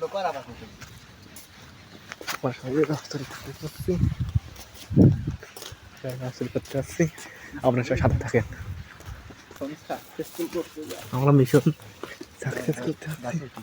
বন্ধ কর আবার আপনার সবাই সাথে থাকেন। আমরা মিশন সাকসেস করতে আসছি গাছের কি?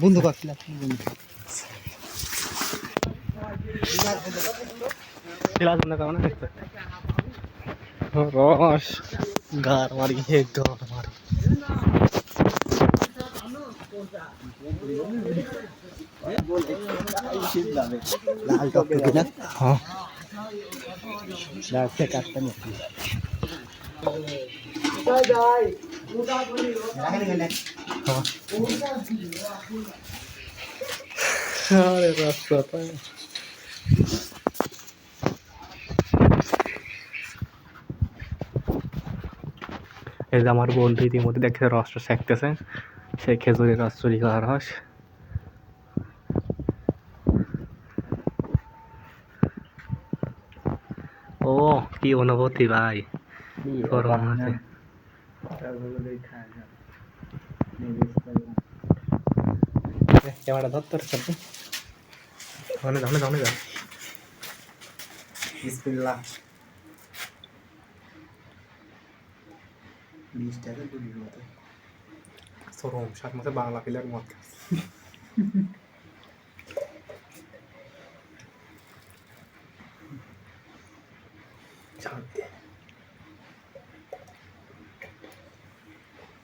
বন্ধু কর খিলা, বন্ধু কর। ছিলাম না কেমন দেখতে রস গার মারি একদম মারি। লাল হ্যাঁ। লাল থেকে কাটতে নে। আরে রাস্তাটা এই যে আমার বন্ধু ইতিমধ্যে দেখছে রসটা শেখতেছে সেই খেজুরের রস চুরি করা রস। ও কি অনুভূতি ভাই। গরম আছে। ক্যামেরা ধরতে পারছেন ধনে ধনে ধনে যা। বিসমিল্লাহ। বিশ টাকা কুড়ির মতো। সরম সাত মাসে বাংলা প্লেয়ার মত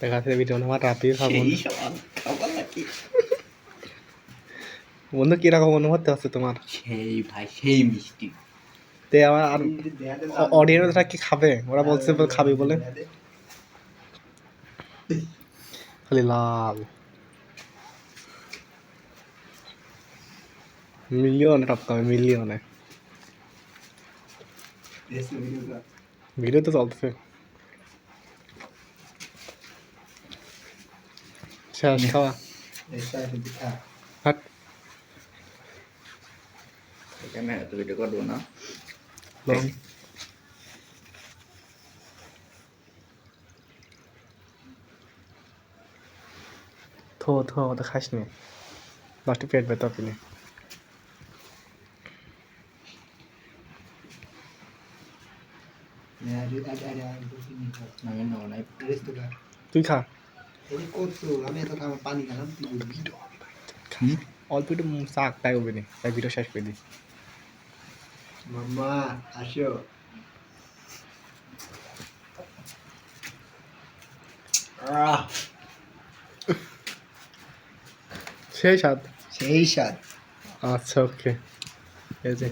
দেখা যাচ্ছে ভিডিও আমার রাতেই খাব বন্ধু কীরকম হচ্ছে তোমার? সেই ভাই সেই মিষ্টি। তে আমার আর অডিয়েন্সরা কি খাবে? ওরা বলছে খাবে বলে। খালি লাল। মিলিয়নে টপকাবে মিলিয়নে। ভিডিও তো চলতেছে। Kärskawa. Tack. Cái này tôi được có đồ nó. Lång. Thô thô ta khách này. Lọt cái việc về tập này. นะดูอาจารย์ดูที่นี่ครับนั่งนอนในรีสตูร์ตุ้ยค่ะ অল্প একটু শাক তাই হবে না তাই ভিডিও শেষ করে দিই। মাম্মা আসো। সেই স্বাদ? সেই স্বাদ। আচ্ছা ওকে। এই যে।